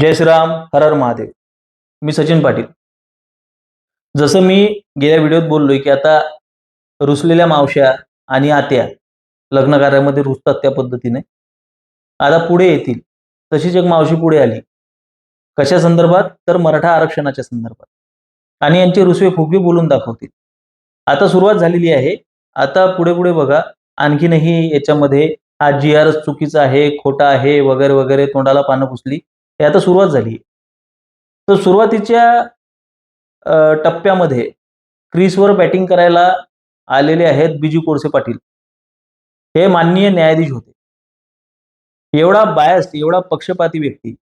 जय श्रीराम हर हर महादेव. मी सचिन पाटील. जसं मी गेल्या व्हिडिओत बोललोय की आता रुसलेल्या मावश्या आणि आत्या लग्न कार्यामध्ये रुसतात त्या पद्धतीने आता पुढे येतील. तशीच एक मावशी पुढे आली. कशा संदर्भात? तर मराठा आरक्षणाच्या संदर्भात. आणि यांचे रुसवे फुगवे बोलून दाखवतील. आता सुरुवात झालेली आहे. आता पुढे पुढे बघा. आणखीनही याच्यामध्ये हा जी आर चुकीचा आहे खोटा आहे वगैरे वगैरे तोंडाला पानं पुसली. हे आता सुरुवात झाली. तर सुरुवातीच्या टप्प्यामध्ये क्रीसवर बॅटिंग करायला आलेले आहेत बिजू कोळसे पाटील. हे माननीय न्यायाधीश होते. एवढा बायस एवढा पक्षपाती व्यक्ती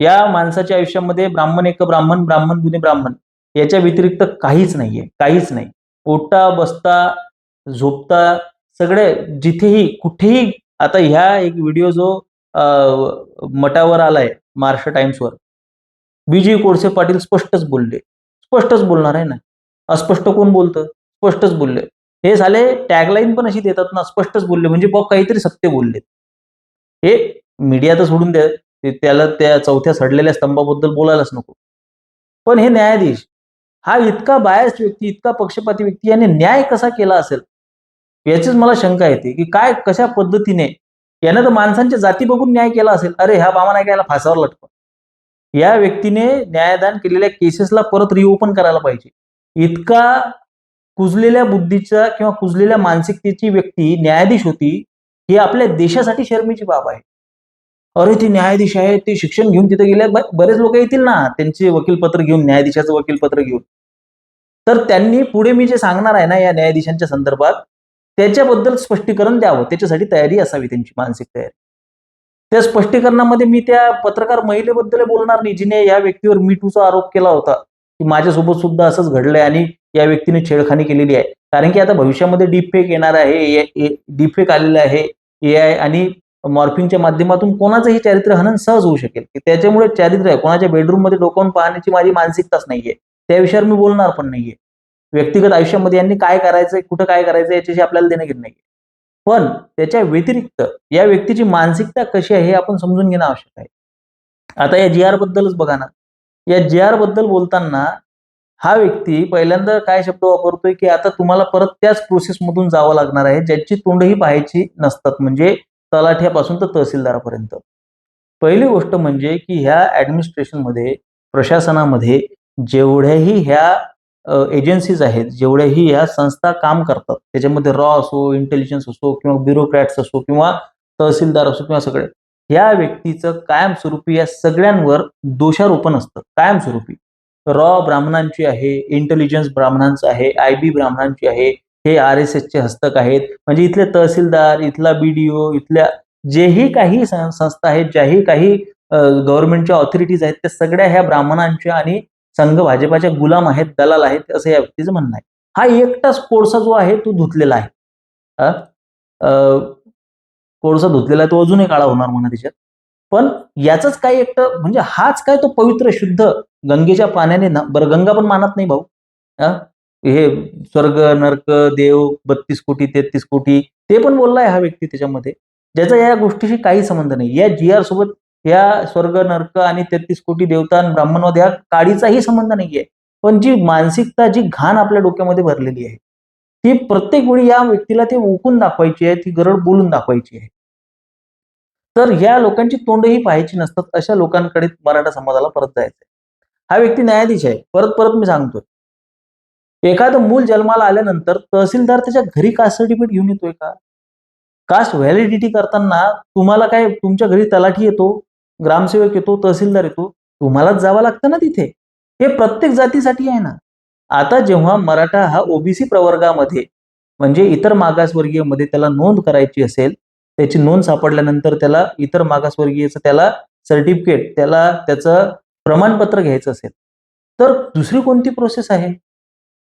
या माणसाच्या आयुष्यामध्ये ब्राह्मण एक ब्राह्मण ब्राह्मण दुने ब्राह्मण याच्या व्यतिरिक्त काहीच नाहीये काहीच नाही. ओटा बसता झोपता सगळे जिथेही कुठेही आता ह्या एक व्हिडिओ जो मटावर आलाय महाराष्ट्र टाइम्सवर विजय कोळसे पाटील स्पष्टच बोलले. स्पष्टच बोलणार आहे ना? अस्पष्ट कोण बोलतं? स्पष्टच बोलले. हे झाले टॅगलाईन पण अशी देतात ना स्पष्टच बोलले. म्हणजे बघ काहीतरी सत्य बोलले हे मीडिया तर सोडून द्या. त्याला त्या चौथ्या सडलेल्या स्तंभाबद्दल बोलायलाच नको. पण हे न्यायाधीश हा इतका बायस व्यक्ती इतका पक्षपाती व्यक्ती याने न्याय कसा केला असेल? याचीच मला शंका येते की काय कशा पद्धतीने यानं तर माणसांच्या जाती बघून न्याय केला असेल. अरे ह्या बाबा नाही याला फासावर लटकवा या व्यक्तीने न्यायदान केलेल्या केसेसला परत रिओपन करायला पाहिजे. इतका कुजलेल्या बुद्धीचा किंवा कुजलेल्या मानसिकतेची व्यक्ती न्यायाधीश होती ही आपल्या देशासाठी शर्मीची बाब आहे. अरे ते न्यायाधीश आहे ते शिक्षण घेऊन तिथे गेले. बरेच लोक येतील ना त्यांचे वकीलपत्र घेऊन न्यायाधीशाचं वकीलपत्र घेऊन. तर त्यांनी पुढे मी जे सांगणार आहे ना या न्यायाधीशांच्या संदर्भात त्याच्याबद्दल स्पष्टीकरण द्यावं. त्याच्यासाठी तयारी असावी त्यांची मानसिक तयारी. त्या स्पष्टीकरणामध्ये मी त्या पत्रकार महिलेबद्दल बोलणार नाही जिने या व्यक्तीवर मीठूचा आरोप केला होता. की माझ्यासोबत सुद्धा असंच घडलंय आणि या व्यक्तीने छेडखानी केलेली आहे. कारण की आता भविष्यामध्ये डीपफेक येणार आहे डीपफेक आलेलं आहे ए आय आणि मॉर्फिंगच्या माध्यमातून कोणाचंही चारित्र्य हनन सहज होऊ शकेल. की त्याच्यामुळे चारित्र्य कोणाच्या बेडरूममध्ये डोकावून पाहण्याची माझी मानसिकताच नाहीये. त्या विषयावर मी बोलणार पण नाहीये. व्यक्तिगत आयुष्यामध्ये यांनी काय करायचंय कुठं काय करायचं याच्याशी आपल्याला देणं घेणं नाही पण त्याच्या व्यतिरिक्त या व्यक्तीची मानसिकता कशी आहे हे आपण समजून घेणं आवश्यक आहे. आता या जी आर बद्दलच बघा ना. या जी आरबद्दल बोलताना हा व्यक्ती पहिल्यांदा काय शब्द वापरतोय की आता तुम्हाला परत त्याच प्रोसेसमधून जावं लागणार आहे ज्याची तोंडही पाहायची नसतात. म्हणजे तलाठ्यापासून तर तहसीलदारापर्यंत. पहिली गोष्ट म्हणजे की ह्या ऍडमिनिस्ट्रेशनमध्ये प्रशासनामध्ये जेवढ्याही ह्या एजन्सीज आहेत जेवढ्याही ह्या संस्था काम करतात त्याच्यामध्ये रॉ असो इंटेलिजन्स असो किंवा ब्युरोक्रॅट्स असो किंवा तहसीलदार असो किंवा सगळे या व्यक्तीचं कायमस्वरूपी या सगळ्यांवर दोषारोपण असतं कायमस्वरूपी. रॉ ब्राह्मणांची आहे इंटेलिजन्स ब्राह्मणांचं आहे आय बी ब्राह्मणांची आहे हे आर एस एसचे हस्तक आहेत म्हणजे इथले तहसीलदार इथला बीडीओ इथल्या जेही काही संस्था आहेत ज्याही काही गव्हर्नमेंटच्या ऑथॉरिटीज आहेत त्या सगळ्या ह्या ब्राह्मणांच्या आणि संघ भाजपाच्या गुलाम आहेत दलाल आहेत असं या व्यक्तीचं म्हणणं आहे. हा एकटाच कोळसा जो आहे तो धुतलेला आहे. कोळसा धुतलेला आहे तो अजूनही काळा होणार म्हणा त्याच्यात. पण याच काय एकटं म्हणजे हाच काय तो पवित्र शुद्ध गंगेच्या पाण्याने ना बरं गंगा पण मानत नाही भाऊ. हे स्वर्ग नरक देव बत्तीस कोटी तेहतीस कोटी ते पण बोललाय हा व्यक्ती त्याच्यामध्ये. ज्याचा या गोष्टीशी काही संबंध नाही. या जी आर सोबत या स्वर्ग नरक आणि तेहतीस कोटी देवता ब्राह्मणवाद या काडीचाही संबंध नाहीये. पण जी मानसिकता जी घाण आपल्या डोक्यामध्ये भरलेली आहे ती प्रत्येक वेळी या व्यक्तीला ते ओकून दाखवायची आहे ती गरड बोलून दाखवायची आहे. तर या लोकांची तोंडही पाहायची नसतात अशा लोकांकडे मराठा समाजाला परत जायचंय. हा व्यक्ती न्यायाधीश आहे. परत परत मी सांगतोय. एखादं मूल जन्माला आल्यानंतर तहसीलदार त्याच्या घरी कास्ट सर्टिफिकेट घेऊन येतोय का? कास्ट व्हॅलिडिटी करताना तुम्हाला काय तुमच्या घरी तलाठी येतो? ग्रामसेवक येतो तहसीलदार येतो तुम्हालाच जावं लागतं ना तिथे. हे प्रत्येक जातीसाठी आहे ना. आता जेव्हा मराठा हा ओबीसी प्रवर्गामध्ये म्हणजे इतर मागासवर्गीयमध्ये त्याला नोंद करायची असेल त्याची नोंद सापडल्यानंतर त्याला इतर मागासवर्गीयचं त्याला सर्टिफिकेट त्याला त्याचं प्रमाणपत्र घ्यायचं असेल तर दुसरी कोणती प्रोसेस आहे?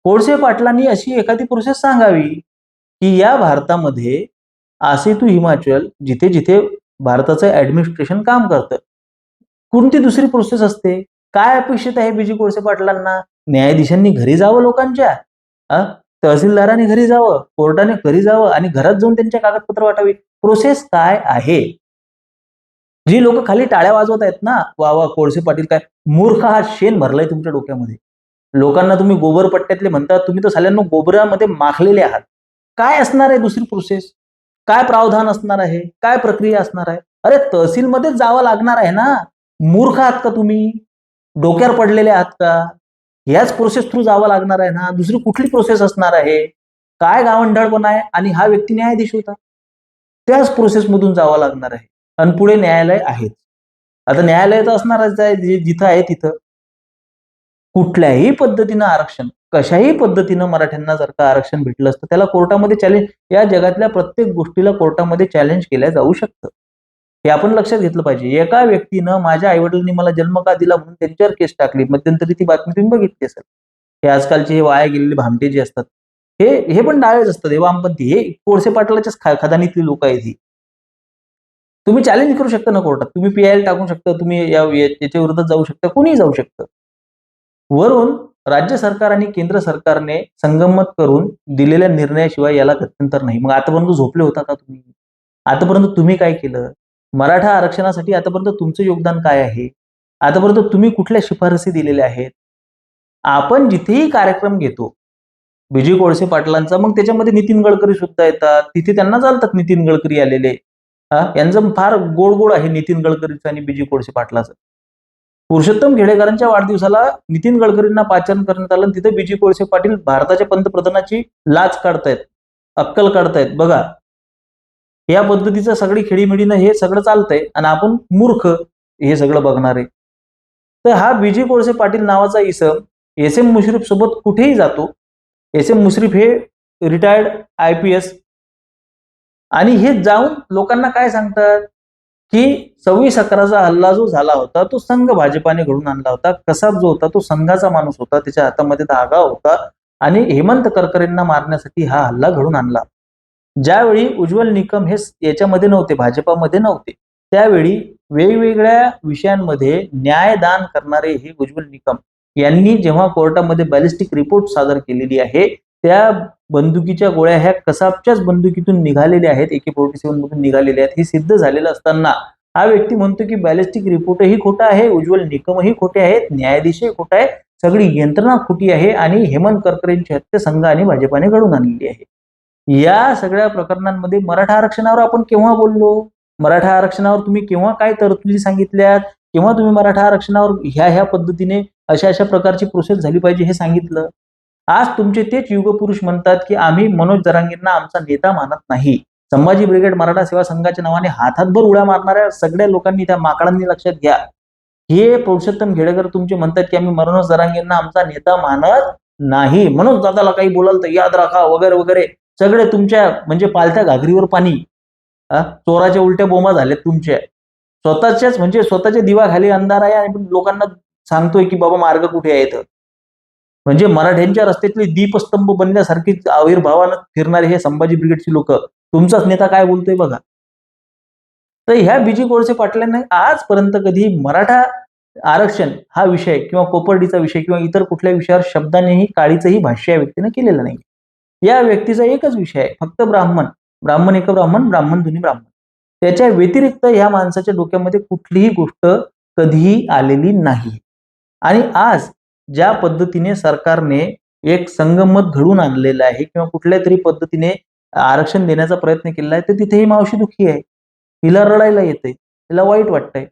कोळसे पाटलांनी अशी एखादी प्रोसेस सांगावी की या भारतामध्ये आसेतू हिमाचल जिथे जिथे भारताचं ऍडमिनिस्ट्रेशन काम करतं. कोणती दुसरी प्रोसेस असते? काय अपेक्षित आहे बीजी कोळसे पाटलांना? न्यायाधीशांनी घरी जावं लोकांच्या? तहसीलदारांनी घरी जावं? कोर्टाने घरी जावं? आणि घरात जाऊन त्यांच्या कागदपत्र वाटावी? प्रोसेस काय आहे? जी लोक खाली टाळ्या वाजवत आहेत ना? वा वा कोळसे पाटील काय मूर्ख हा शेण भरलाय तुमच्या डोक्यामध्ये. लोकांना तुम्ही गोबर पट्ट्यातले म्हणता तुम्ही तर साल्यांना गोबरामध्ये माखलेले आहात. काय असणार आहे दुसरी प्रोसेस काय प्रावधान असणार आहे? काय प्रक्रिया असणार आहे? अरे तहसीलमध्येच जावं लागणार आहे ना. मूर्ख आहात का तुम्ही? डोक्यावर पडलेले आहात का? ह्याच प्रोसेस थ्रू जावं लागणार आहे ना. दुसरी कुठली प्रोसेस असणार आहे? काय गावंढळपणा आहे? आणि हा व्यक्ती न्यायाधीश होता. त्याच प्रोसेसमधून जावं लागणार आहे. आणि पुढे न्यायालय आहेच. आता न्यायालय तर असणारच आहे जे- जिथं आहे तिथं. कुठल्याही पद्धतीनं आरक्षण कशाही पद्धतीनं मराठ्यांना जर का आरक्षण भेटलं असतं त्याला कोर्टामध्ये चॅलेंज या जगातल्या प्रत्येक गोष्टीला कोर्टामध्ये चॅलेंज केल्या जाऊ शकतं. हे आपण लक्षात घेतलं पाहिजे. एका व्यक्तीनं माझ्या आईवडिलांनी मला जन्म का दिला म्हणून त्यांच्यावर केस टाकली मध्यंतरी ती बातमी तुम्ही बघितली असेल. हे आजकालचे हे वाया गेलेले भामटे जे असतात हे हे पण डावेच असतात हे वामपंथी हे कोळसे पाटलाच्याच खा- खदानीतली लोक आहेत ही. तुम्ही चॅलेंज करू शकता ना कोर्टात. तुम्ही पीआयएल टाकू शकता तुम्ही या- याच्या विरोधात जाऊ शकता कोणीही जाऊ शकतं. वरून राज्य सरकार आणि केंद्र सरकारने संगमत करून दिलेल्या निर्णयाशिवाय याला गत्यंतर नाही. मग आतापर्यंत झोपले होता का तुम्ही? आतापर्यंत तुम्ही काय केलं? मराठा आरक्षणासाठी आतापर्यंत तुमचं योगदान काय आहे? आतापर्यंत तुम्ही कुठल्या शिफारसी दिलेल्या आहेत? आपण जिथेही कार्यक्रम घेतो विजय कोळसे पाटलांचा मग त्याच्यामध्ये नितीन गडकरी सुद्धा येतात. तिथे त्यांना चालतात नितीन गडकरी आलेले. हा? यांचं फार गोड गोड आहे नितीन गडकरीचं आणि विजय कोळसे पाटलाचं. पुरुषोत्तम खेडेकरांच्या वाढदिवसाला नितीन गडकरींना पाचारण करण्यात आलं. तिथे बीजी कोळसे पाटील भारताच्या पंतप्रधानाची लाच काढतायत अक्कल काढतायत. बघा या पद्धतीचं सगळी खेळीमेळीनं हे सगळं चालतंय आणि आपण मूर्ख हे सगळं बघणार आहे. तर हा बीजी कोळसे पाटील नावाचा इसम एस एम मुश्रीफ सोबत कुठेही जातो. एस एम मुश्रीफ हे रिटायर्ड आय पी एस. आणि हे जाऊन लोकांना काय सांगतात? की सव्वीस अकराचा हल्ला जो झाला होता तो संघ भाजपाने घडून आणला होता. कसाब जो होता तो संघाचा माणूस होता. त्याच्या हातामध्ये धागा होता. आणि हेमंत करकरेंना मारण्यासाठी हा हल्ला घडून आणला. ज्यावेळी उज्ज्वल निकम हे याच्यामध्ये नव्हते भाजपामध्ये नव्हते त्यावेळी वेगवेगळ्या विषयांमध्ये न्यायदान करणारे हे उज्ज्वल निकम यांनी जेव्हा कोर्टामध्ये बॅलिस्टिक रिपोर्ट सादर केलेली आहे त्या बंदुकीच्या गोळ्या ह्या कसाबच्याच बंदुकीतून निघालेल्या आहेत एके फोर्टी सेव्हन मधून निघालेल्या आहेत. हे सिद्ध झालेलं असताना हा व्यक्ती म्हणतो की बॅलिस्टिक रिपोर्टही खोटा आहे उज्ज्वल निकमही खोटे आहेत न्यायाधीशही खोटा आहे सगळी यंत्रणा खोटी आहे आणि हेमंत करकरेंची हत्या संघ आणि भाजपाने घडून आणलेली आहे. या सगळ्या प्रकरणांमध्ये मराठा आरक्षणावर आपण केव्हा बोललो? मराठा आरक्षणावर तुम्ही केव्हा काय तरतुदी सांगितल्यात? केव्हा तुम्ही मराठा आरक्षणावर ह्या ह्या पद्धतीने अशा अशा प्रकारची प्रोसेस झाली पाहिजे हे सांगितलं? आज तुमचे तेच युगपुरुष म्हणतात की आम्ही मनोज जरांगींना आमचा नेता मानत नाही. संभाजी ब्रिगेड मराठा सेवा संघाच्या नावाने हातातभर उड्या मारणाऱ्या सगळ्या लोकांनी त्या माकडांनी लक्षात घ्या. हे पुरुषोत्तम घेडेकर तुमचे म्हणतात की आम्ही मनोज जरांगींना आमचा नेता मानत नाही. मनोज दादाला काही बोलाल तर याद राखा वगैरे वगैरे. सगळे तुमच्या म्हणजे पालत्या घागरीवर पाणी. चोराच्या उलट्या बोमा झाल्यात तुमच्या. स्वतःच्याच म्हणजे स्वतःच्या दिवाखाली अंधार आहे आणि लोकांना सांगतोय की बाबा मार्ग कुठे आहेत म्हणजे मराठ्यांच्या रस्त्यातले दीपस्तंभ बनण्यासारखी आविर्भावानं फिरणारे हे संभाजी ब्रिगेडची लोक तुमचाच नेता काय बोलतोय बघा. तर ह्या बीजी गोडसे पाटलांना आजपर्यंत कधी मराठा आरक्षण हा विषय किंवा कोपर्डीचा विषय किंवा इतर कुठल्या विषयावर शब्दानेही काळीचंही भाष्य या व्यक्तीने केलेलं नाही या व्यक्तीचा एकच विषय आहे फक्त ब्राह्मण. ब्राह्मण एक ब्राह्मण ब्राह्मण दोन्ही ब्राह्मण. त्याच्या व्यतिरिक्त ह्या माणसाच्या डोक्यामध्ये कुठलीही गोष्ट कधीही आलेली नाही आणि आज ज्या पद्धतीने सरकारने एक संगमत घडून आणलेलं आहे किंवा कुठल्या तरी पद्धतीने आरक्षण देण्याचा प्रयत्न केलेला आहे तर तिथेही मावशी दुःखी आहे. हिला रडायला येते तिला वाईट वाटतंय.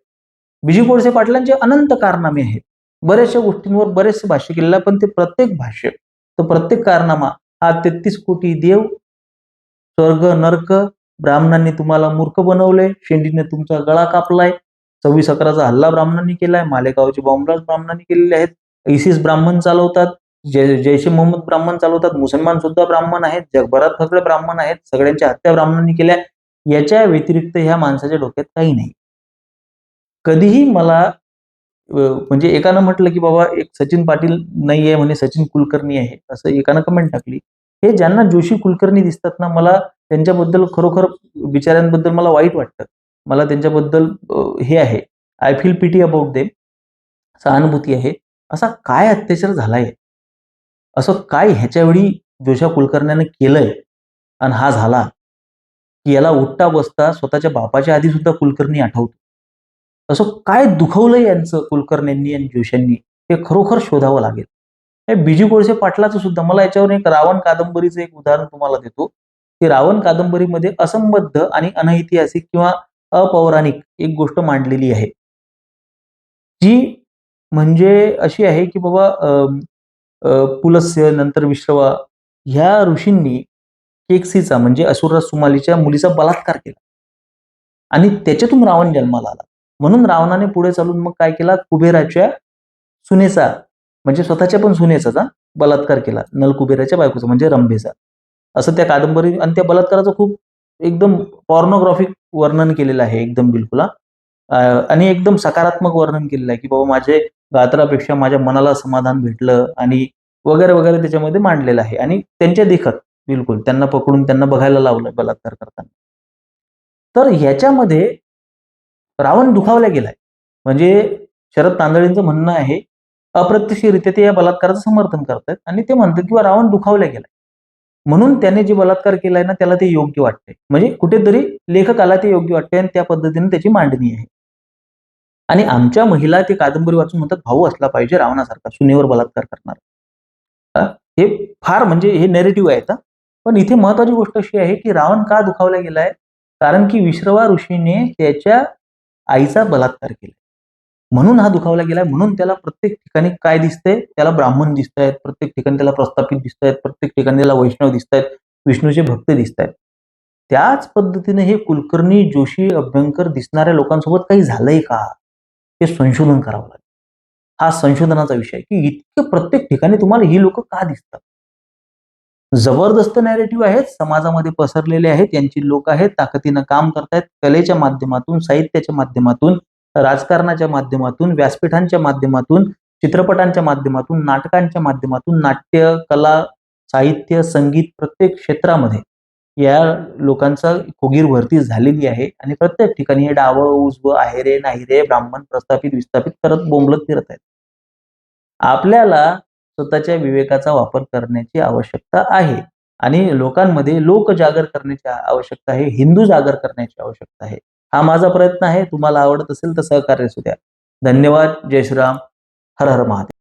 बिजू कोळसे पाटलांचे अनंत कारनामे आहेत. बऱ्याचशा गोष्टींवर बरेचसे भाष्य केलेलं आहे पण ते प्रत्येक भाष्य तर प्रत्येक कारनामा हा तेहतीस कोटी देव स्वर्ग नरक ब्राह्मणांनी तुम्हाला मूर्ख बनवले शेंडीने तुमचा गळा कापलाय सव्वीस अकराचा हल्ला ब्राह्मणांनी केलाय मालेगावचे बॉम्बराज ब्राह्मणांनी केलेले आहेत. इसिस ब्राह्मण चालवतात जय जैश ए मोहम्मद ब्राह्मण चालवतात मुसलमान सुद्धा ब्राह्मण आहेत जगभरात सगळे ब्राह्मण आहेत सगळ्यांच्या हत्या ब्राह्मणांनी केल्या याच्या व्यतिरिक्त ह्या माणसाच्या डोक्यात काही नाही. कधीही मला म्हणजे एकानं म्हटलं की बाबा एक सचिन पाटील नाही आहे म्हणे सचिन कुलकर्णी आहे असं एकानं कमेंट टाकली. हे ज्यांना जोशी कुलकर्णी दिसतात ना मला त्यांच्याबद्दल खरोखर बिचाऱ्यांबद्दल मला वाईट वाटतं. मला त्यांच्याबद्दल हे आहे. I feel pity about them सहानुभूती आहे. असा काय अत्याचार झालाय? असं काय ह्याच्यावेळी जोशा कुलकर्ण्याने केलंय? आणि हा झाला की याला उठता बसता स्वतःच्या बापाच्या आधी सुद्धा कुलकर्णी आठवतो. असं काय दुखवलंय यांचं कुलकर्ण्यांनी आणि जोशांनी? हे खरोखर शोधावं लागेल. हे बीजी कोळसे पाटलाचं सुद्धा मला याच्यावर एक रावण कादंबरीचं एक उदाहरण तुम्हाला देतो. की रावण कादंबरीमध्ये असंबद्ध आणि अनैतिहासिक किंवा अपौराणिक एक गोष्ट मांडलेली आहे. जी म्हणजे अशी आहे की बाबा पुलस्य नंतर विश्रवा ह्या ऋषींनी केक्सीचा म्हणजे असुरराज सुमालीच्या मुलीचा बलात्कार केला. आणि त्याच्यातून रावण जन्माला आला. म्हणून रावणाने पुढे चालून मग काय केला? कुबेराच्या सुनेचा म्हणजे स्वतःच्या पण सुनेचा बलात्कार केला. नल कुबेराच्या बायकोचा म्हणजे रंभेचा. असं त्या कादंबरी आणि त्या बलात्काराचं खूप एकदम पॉर्नोग्राफिक वर्णन केलेलं आहे एकदम बिलकुल. आणि एकदम सकारात्मक वर्णन केलेलं आहे की बाबा माझे गात्रापेक्षा माझ्या मनाला समाधान भेटलं आणि वगैरे वगैरे त्याच्यामध्ये मांडलेलं आहे. आणि त्यांच्या देखत बिलकुल त्यांना पकडून त्यांना बघायला लावलं बलात्कार करताना. तर ह्याच्यामध्ये रावण दुखावला गेलाय. म्हणजे शरद तांदळींचं म्हणणं आहे अप्रत्यक्षरित्या ते या बलात्काराचं समर्थन करतात आणि ते म्हणतात किंवा रावण दुखावला गेलाय. म्हणून त्याने जे बलात्कार केलाय ना त्याला ते योग्य वाटते म्हणजे कुठेतरी लेखकाला ते योग्य वाटते आणि त्या पद्धतीने त्याची मांडणी आहे. आणि आमच्या महिला ते कादंबरी वाचून म्हणतात भाऊ असला पाहिजे रावणासारखा सुनेवर बलात्कार करणार. हे? फार म्हणजे हे नेरेटिव्ह आहेत पण इथे महत्वाची गोष्ट अशी आहे की रावण का दुखावला गेलाय? कारण की विश्रवा ऋषीने त्याच्या आईचा बलात्कार केला म्हणून हा दुखावला गेलाय म्हणून त्याला प्रत्येक ठिकाणी काय दिसतंय? त्याला ब्राह्मण दिसत आहेत प्रत्येक ठिकाणी त्याला प्रस्थापित दिसत आहेत प्रत्येक ठिकाणी त्याला वैष्णव दिसत आहेत विष्णूचे भक्त दिसत आहेत त्याच पद्धतीने हे कुलकर्णी जोशी अभ्यंकर दिसणाऱ्या लोकांसोबत काही झालंय का? हे संशोधन करावं लागेल. हा संशोधनाचा विषय की इतकं प्रत्येक ठिकाणी तुम्हाला ही लोक का दिसतात? जबरदस्त नॅरेटिव्ह आहेत समाजामध्ये पसरलेले आहेत यांची लोक आहेत ताकदीनं काम करतायत कलेच्या माध्यमातून साहित्याच्या माध्यमातून राजकारणाच्या माध्यमातून व्यासपीठांच्या माध्यमातून चित्रपटांच्या माध्यमातून नाटकांच्या माध्यमातून नाट्य कला साहित्य संगीत प्रत्येक क्षेत्रामध्ये या लोकांचा फुगीर भरती झालेली आहे आणि प्रत्येक ठिकाणी हे डावं उजवं आहे रे नाही रे ब्राह्मण प्रस्थापित विस्थापित करत बोंबलत फिरत आहेत. आपल्याला स्वतःच्या विवेकाचा वापर करण्याची आवश्यकता आहे आणि लोकांमध्ये लोक जागर करण्याची आवश्यकता आहे हिंदू जागर करण्याची आवश्यकता आहे. हा माझा प्रयत्न आहे तुम्हाला आवडत असेल तर सहकार्य असू द्या. धन्यवाद जय श्रीराम हर हर महादेव.